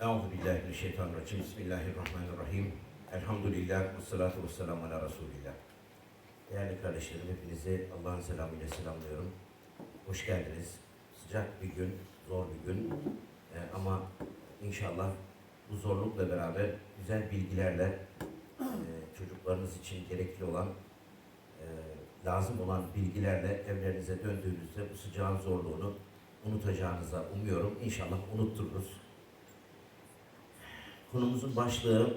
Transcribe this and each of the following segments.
Euzu billahi mineşşeytanirracim. Bismillahirrahmanirrahim. Elhamdülillah ve salatu ve selamu ala Resulillah. Değerli kardeşlerim hepinizi Allah'ın selamıyla selamlıyorum. Hoş geldiniz. Sıcak bir gün, zor bir gün. Ee, ama inşallah bu zorlukla beraber güzel bilgilerle e, çocuklarınız için gerekli olan, e, lazım olan bilgilerle evlerinize döndüğünüzde bu sıcağın zorluğunu unutacağınıza umuyorum. İnşallah unuttururuz. Konumuzun başlığı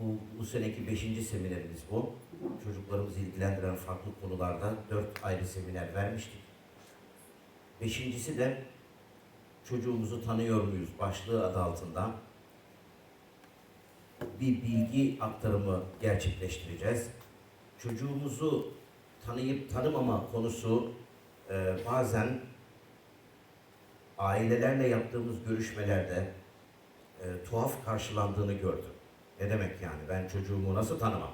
bu, bu seneki beşinci seminerimiz bu. Çocuklarımızı ilgilendiren farklı konularda dört ayrı seminer vermiştik. Beşincisi de çocuğumuzu tanıyor muyuz başlığı adı altında bir bilgi aktarımı gerçekleştireceğiz. Çocuğumuzu tanıyıp tanımama konusu e, bazen ailelerle yaptığımız görüşmelerde e, tuhaf karşılandığını gördüm. Ne demek yani? Ben çocuğumu nasıl tanımam?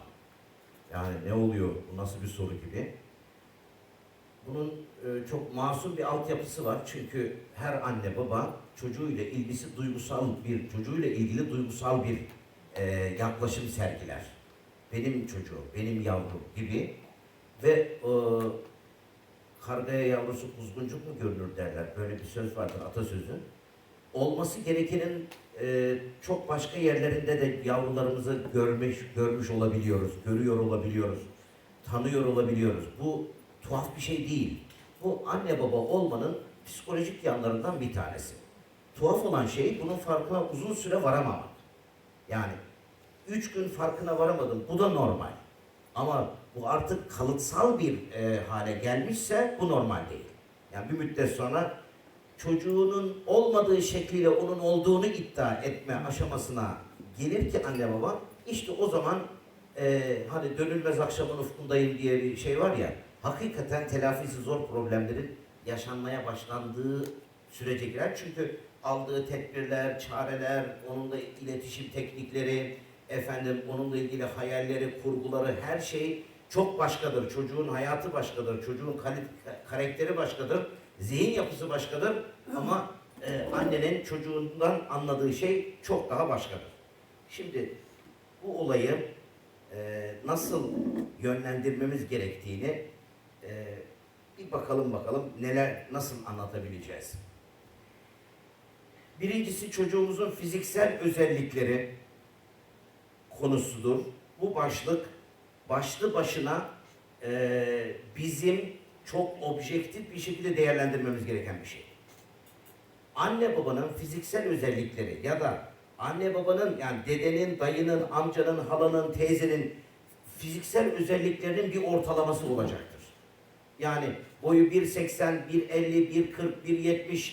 Yani ne oluyor? Bu nasıl bir soru gibi. Bunun e, çok masum bir altyapısı var. Çünkü her anne baba çocuğuyla ilgisi duygusal bir, çocuğuyla ilgili duygusal bir e, yaklaşım sergiler. Benim çocuğum, benim yavrum gibi ve e, kargaya yavrusu kuzguncuk mu görünür derler. Böyle bir söz vardır atasözü. Olması gerekenin e, çok başka yerlerinde de yavrularımızı görmüş, görmüş olabiliyoruz, görüyor olabiliyoruz, tanıyor olabiliyoruz. Bu tuhaf bir şey değil. Bu anne baba olmanın psikolojik yanlarından bir tanesi. Tuhaf olan şey bunun farkına uzun süre varamamak. Yani üç gün farkına varamadım. Bu da normal. Ama bu artık kalıtsal bir e, hale gelmişse bu normal değil. Yani bir müddet sonra çocuğunun olmadığı şekliyle onun olduğunu iddia etme aşamasına gelir ki anne baba işte o zaman e, hani dönülmez akşamın ufkundayım diye bir şey var ya hakikaten telafisi zor problemlerin yaşanmaya başlandığı sürece girer. Çünkü aldığı tedbirler, çareler, onunla iletişim teknikleri, efendim onunla ilgili hayalleri, kurguları her şey çok başkadır. Çocuğun hayatı başkadır, çocuğun karakteri başkadır, zihin yapısı başkadır ama e, annenin çocuğundan anladığı şey çok daha başkadır. Şimdi bu olayı e, nasıl yönlendirmemiz gerektiğini e, bir bakalım bakalım neler nasıl anlatabileceğiz. Birincisi çocuğumuzun fiziksel özellikleri konusudur. Bu başlık başlı başına e, bizim çok objektif bir şekilde değerlendirmemiz gereken bir şey. Anne babanın fiziksel özellikleri ya da anne babanın yani dedenin, dayının, amcanın, halanın, teyzenin fiziksel özelliklerinin bir ortalaması olacaktır. Yani boyu 1.80, 1.50, 1.40, 1.70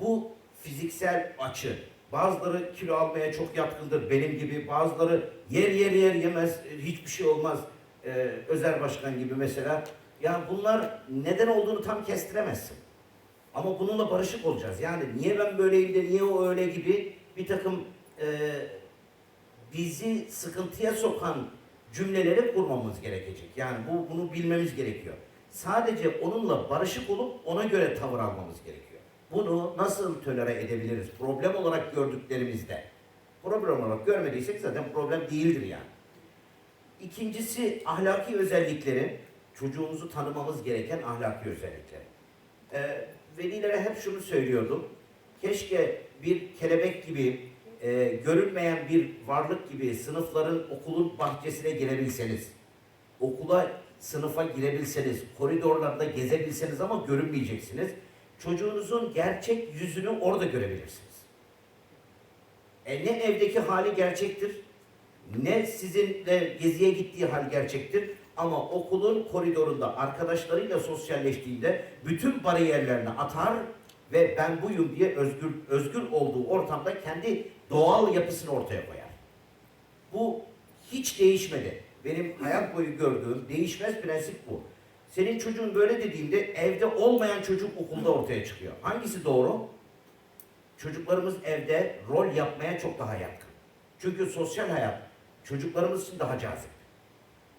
bu fiziksel açı. Bazıları kilo almaya çok yatkındır benim gibi. Bazıları yer yer yer yemez, hiçbir şey olmaz. Ee, Özer Başkan gibi mesela. Ya bunlar neden olduğunu tam kestiremezsin. Ama bununla barışık olacağız. Yani niye ben böyleyim de niye o öyle gibi bir takım e, bizi sıkıntıya sokan cümleleri kurmamız gerekecek. Yani bu bunu bilmemiz gerekiyor. Sadece onunla barışık olup ona göre tavır almamız gerekiyor. Bunu nasıl tolere edebiliriz? Problem olarak gördüklerimizde. Problem olarak görmediysek zaten problem değildir yani. İkincisi ahlaki özellikleri, çocuğumuzu tanımamız gereken ahlaki özellikleri. Ee, velilere hep şunu söylüyordum. Keşke bir kelebek gibi, e, görünmeyen bir varlık gibi sınıfların okulun bahçesine girebilseniz, okula, sınıfa girebilseniz, koridorlarda gezebilseniz ama görünmeyeceksiniz. Çocuğunuzun gerçek yüzünü orada görebilirsiniz. E ne evdeki hali gerçektir, ne sizinle geziye gittiği hal gerçektir. Ama okulun koridorunda arkadaşlarıyla sosyalleştiğinde bütün bariyerlerini atar ve ben buyum diye özgür özgür olduğu ortamda kendi doğal yapısını ortaya koyar. Bu hiç değişmedi. Benim hayat boyu gördüğüm değişmez prensip bu. Senin çocuğun böyle dediğinde evde olmayan çocuk okulda ortaya çıkıyor. Hangisi doğru? Çocuklarımız evde rol yapmaya çok daha yatkın. Çünkü sosyal hayat çocuklarımız için daha cazip.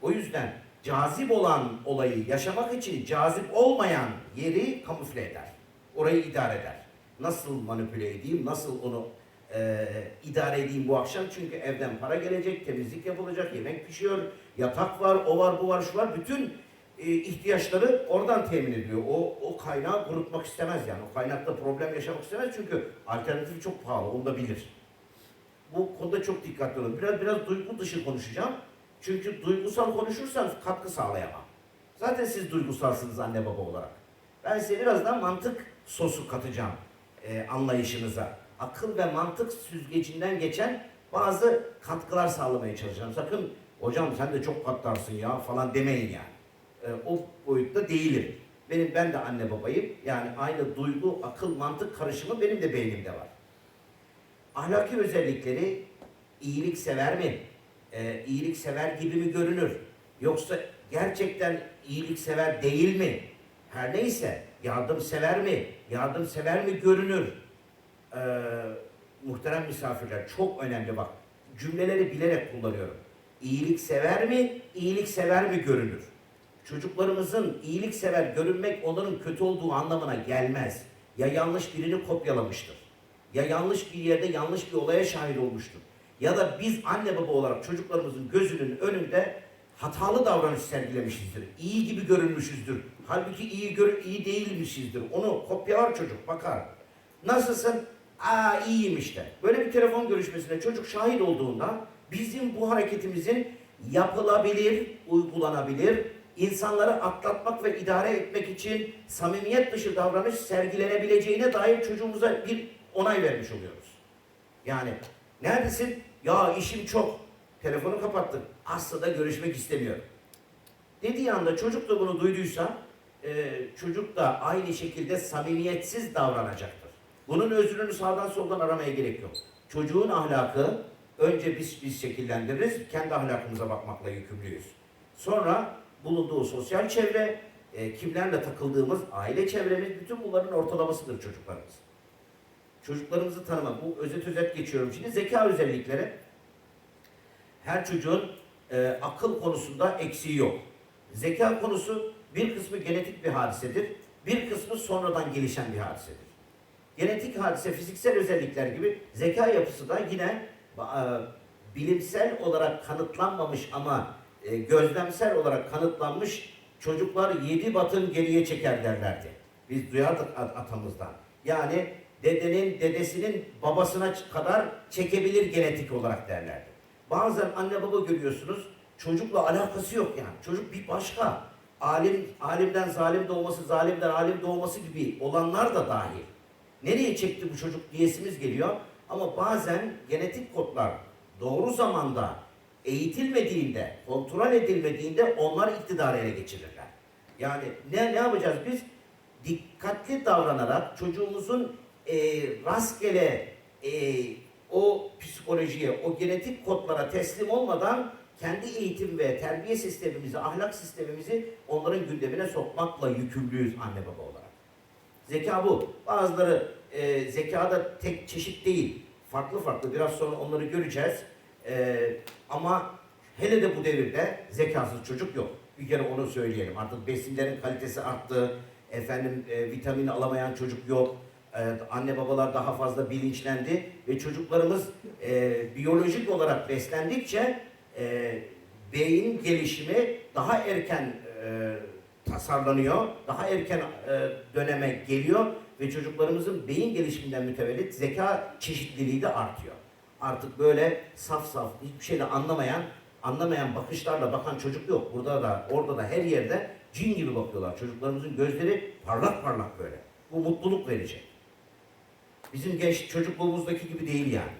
O yüzden cazip olan olayı yaşamak için cazip olmayan yeri kamufle eder. Orayı idare eder. Nasıl manipüle edeyim, nasıl onu e, idare edeyim bu akşam çünkü evden para gelecek, temizlik yapılacak, yemek pişiyor, yatak var, o var, bu var, şu var. Bütün e, ihtiyaçları oradan temin ediyor. O, o kaynağı kurutmak istemez yani. O kaynakta problem yaşamak istemez çünkü alternatifi çok pahalı, onu da bilir. Bu konuda çok dikkatli olun. Biraz biraz duygu dışı konuşacağım. Çünkü duygusal konuşursanız katkı sağlayamam. Zaten siz duygusalsınız anne baba olarak. Ben size birazdan mantık sosu katacağım e, anlayışınıza. Akıl ve mantık süzgecinden geçen bazı katkılar sağlamaya çalışacağım. Sakın hocam sen de çok katlarsın ya falan demeyin yani. E, o boyutta değilim. Benim ben de anne babayım. Yani aynı duygu, akıl, mantık karışımı benim de beynimde var. Ahlaki özellikleri iyilik sever mi? E, iyilik sever gibi mi görünür? Yoksa gerçekten iyilik sever değil mi? Her neyse yardım sever mi? Yardım sever mi görünür? Ee, muhterem misafirler çok önemli bak. Cümleleri bilerek kullanıyorum. İyilik sever mi? İyilik sever mi görünür? Çocuklarımızın iyilik sever görünmek onların kötü olduğu anlamına gelmez. Ya yanlış birini kopyalamıştır. Ya yanlış bir yerde yanlış bir olaya şahit olmuştur. Ya da biz anne baba olarak çocuklarımızın gözünün önünde hatalı davranış sergilemişizdir. İyi gibi görünmüşüzdür. Halbuki iyi gör iyi değilmişizdir. Onu kopyalar çocuk bakar. Nasılsın? Aa iyiyim işte. Böyle bir telefon görüşmesine çocuk şahit olduğunda bizim bu hareketimizin yapılabilir, uygulanabilir, insanları atlatmak ve idare etmek için samimiyet dışı davranış sergilenebileceğine dair çocuğumuza bir onay vermiş oluyoruz. Yani neredesin? Ya işim çok. Telefonu kapattık. Aslında görüşmek istemiyorum. Dediği anda çocuk da bunu duyduysa e, çocuk da aynı şekilde samimiyetsiz davranacaktır. Bunun özrünü sağdan soldan aramaya gerek yok. Çocuğun ahlakı önce biz biz şekillendiririz. Kendi ahlakımıza bakmakla yükümlüyüz. Sonra bulunduğu sosyal çevre, e, kimlerle takıldığımız aile çevremiz bütün bunların ortalamasıdır çocuklarımız. Çocuklarımızı tanımak. Bu özet özet geçiyorum şimdi. Zeka özellikleri her çocuğun e, akıl konusunda eksiği yok. Zeka konusu bir kısmı genetik bir hadisedir, bir kısmı sonradan gelişen bir hadisedir. Genetik hadise fiziksel özellikler gibi zeka yapısı da yine e, bilimsel olarak kanıtlanmamış ama e, gözlemsel olarak kanıtlanmış çocuklar yedi batın geriye çeker derlerdi. Biz duyardık at- atamızdan. Yani dedenin dedesinin babasına kadar çekebilir genetik olarak derlerdi. Bazen anne baba görüyorsunuz çocukla alakası yok yani. Çocuk bir başka. Alim alimden zalim doğması, zalimden alim doğması gibi olanlar da dahil. Nereye çekti bu çocuk diyesimiz geliyor. Ama bazen genetik kodlar doğru zamanda eğitilmediğinde, kontrol edilmediğinde onlar iktidarı ele geçirirler. Yani ne, ne yapacağız biz? Dikkatli davranarak çocuğumuzun e, rastgele e, o psikolojiye, o genetik kodlara teslim olmadan kendi eğitim ve terbiye sistemimizi, ahlak sistemimizi onların gündemine sokmakla yükümlüyüz anne baba olarak. Zeka bu. Bazıları e, zekada tek çeşit değil. Farklı farklı. Biraz sonra onları göreceğiz. E, ama hele de bu devirde zekasız çocuk yok. Bir kere onu söyleyelim. Artık besinlerin kalitesi arttı. Efendim e, vitamini alamayan çocuk yok. Anne babalar daha fazla bilinçlendi ve çocuklarımız e, biyolojik olarak beslendikçe e, beyin gelişimi daha erken e, tasarlanıyor, daha erken e, döneme geliyor ve çocuklarımızın beyin gelişiminden mütevellit zeka çeşitliliği de artıyor. Artık böyle saf saf hiçbir şeyle anlamayan, anlamayan bakışlarla bakan çocuk yok. Burada da, orada da her yerde cin gibi bakıyorlar. Çocuklarımızın gözleri parlak parlak böyle. Bu mutluluk verecek. Bizim genç çocukluğumuzdaki gibi değil yani.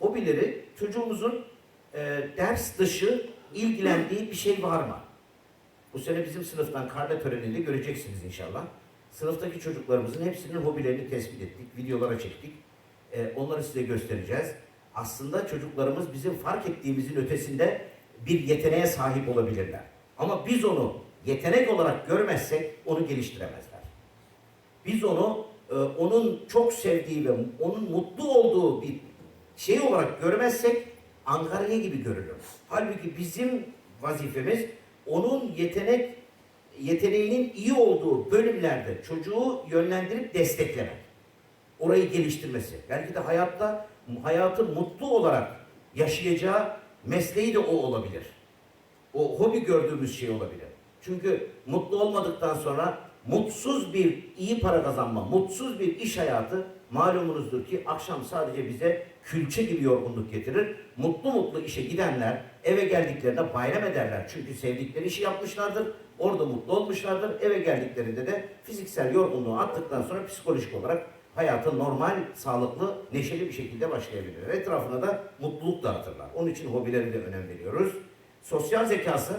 Hobileri çocuğumuzun e, ders dışı ilgilendiği bir şey var mı? Bu sene bizim sınıftan karne töreninde göreceksiniz inşallah. Sınıftaki çocuklarımızın hepsinin hobilerini tespit ettik, videolara çektik. Ee, onları size göstereceğiz. Aslında çocuklarımız bizim fark ettiğimizin ötesinde bir yeteneğe sahip olabilirler. Ama biz onu yetenek olarak görmezsek onu geliştiremezler. Biz onu e, onun çok sevdiği ve onun mutlu olduğu bir şey olarak görmezsek Ankara'ya gibi görülür. Halbuki bizim vazifemiz onun yetenek yeteneğinin iyi olduğu bölümlerde çocuğu yönlendirip desteklemek. orayı geliştirmesi. Belki de hayatta hayatı mutlu olarak yaşayacağı mesleği de o olabilir. O hobi gördüğümüz şey olabilir. Çünkü mutlu olmadıktan sonra mutsuz bir iyi para kazanma, mutsuz bir iş hayatı malumunuzdur ki akşam sadece bize külçe gibi yorgunluk getirir. Mutlu mutlu işe gidenler eve geldiklerinde bayram ederler. Çünkü sevdikleri işi yapmışlardır. Orada mutlu olmuşlardır. Eve geldiklerinde de fiziksel yorgunluğu attıktan sonra psikolojik olarak hayata normal, sağlıklı, neşeli bir şekilde başlayabilir. Etrafına da mutluluk dağıtırlar. Onun için hobilere de önem veriyoruz. Sosyal zekası,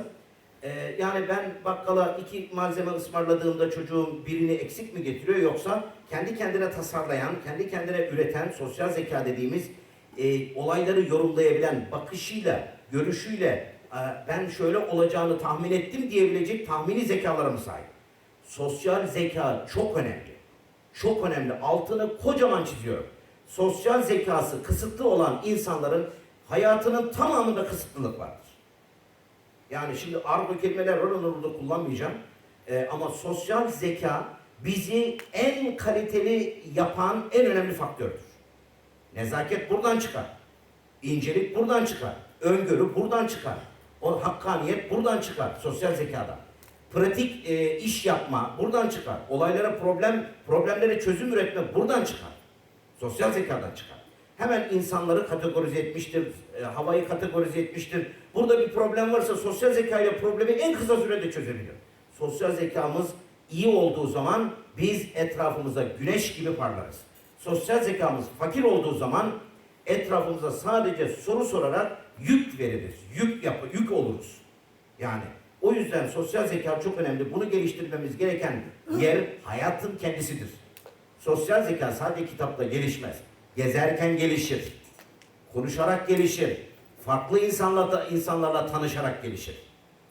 e, yani ben bakkala iki malzeme ısmarladığımda çocuğum birini eksik mi getiriyor yoksa kendi kendine tasarlayan, kendi kendine üreten sosyal zeka dediğimiz e, olayları yorumlayabilen bakışıyla, görüşüyle e, ben şöyle olacağını tahmin ettim diyebilecek tahmini zekalara mı sahip? Sosyal zeka çok önemli. Çok önemli. Altını kocaman çiziyorum. Sosyal zekası kısıtlı olan insanların hayatının tamamında kısıtlılık vardır. Yani şimdi argo kelimeler var onu burada kullanmayacağım. Ee, ama sosyal zeka bizi en kaliteli yapan en önemli faktördür. Nezaket buradan çıkar. İncelik buradan çıkar. Öngörü buradan çıkar. O hakkaniyet buradan çıkar. Sosyal zekadan. Pratik e, iş yapma buradan çıkar. Olaylara problem, problemlere çözüm üretme buradan çıkar. Sosyal zekadan çıkar. Hemen insanları kategorize etmiştir, e, havayı kategorize etmiştir. Burada bir problem varsa sosyal zeka ile problemi en kısa sürede çözebilir. Sosyal zekamız iyi olduğu zaman biz etrafımıza güneş gibi parlarız. Sosyal zekamız fakir olduğu zaman etrafımıza sadece soru sorarak yük veririz. Yük yapı, yük oluruz. Yani o yüzden sosyal zeka çok önemli. Bunu geliştirmemiz gereken yer hayatın kendisidir. Sosyal zeka sadece kitapla gelişmez. Gezerken gelişir. Konuşarak gelişir. Farklı insanlarla, insanlarla tanışarak gelişir.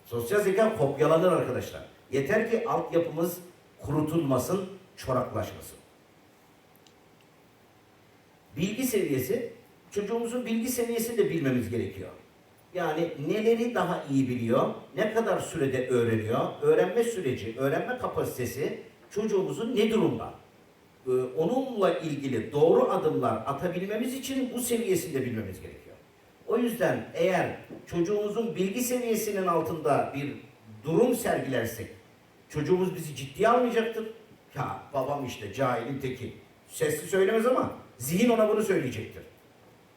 Sosyal zeka kopyalanır arkadaşlar. Yeter ki altyapımız kurutulmasın, çoraklaşmasın. Bilgi seviyesi, çocuğumuzun bilgi seviyesini de bilmemiz gerekiyor. Yani neleri daha iyi biliyor, ne kadar sürede öğreniyor, öğrenme süreci, öğrenme kapasitesi çocuğumuzun ne durumda? Ee, onunla ilgili doğru adımlar atabilmemiz için bu seviyesini de bilmemiz gerekiyor. O yüzden eğer çocuğumuzun bilgi seviyesinin altında bir durum sergilersek çocuğumuz bizi ciddiye almayacaktır. Ya babam işte cahilin teki. Sesli söylemez ama zihin ona bunu söyleyecektir.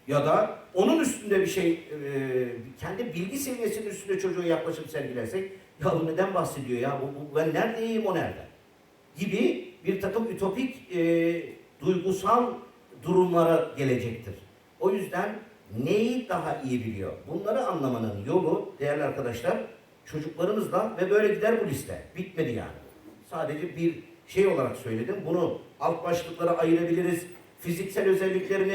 Ya da onun üstünde bir şey, e, kendi bilgi seviyesinin üstünde çocuğa yaklaşım sergilersek ya bu neden bahsediyor ya, bu- ben neredeyim o nerede? Gibi bir takım ütopik e, duygusal durumlara gelecektir. O yüzden neyi daha iyi biliyor? Bunları anlamanın yolu değerli arkadaşlar çocuklarımızla ve böyle gider bu liste. Bitmedi yani. Sadece bir şey olarak söyledim. Bunu alt başlıklara ayırabiliriz. Fiziksel özelliklerini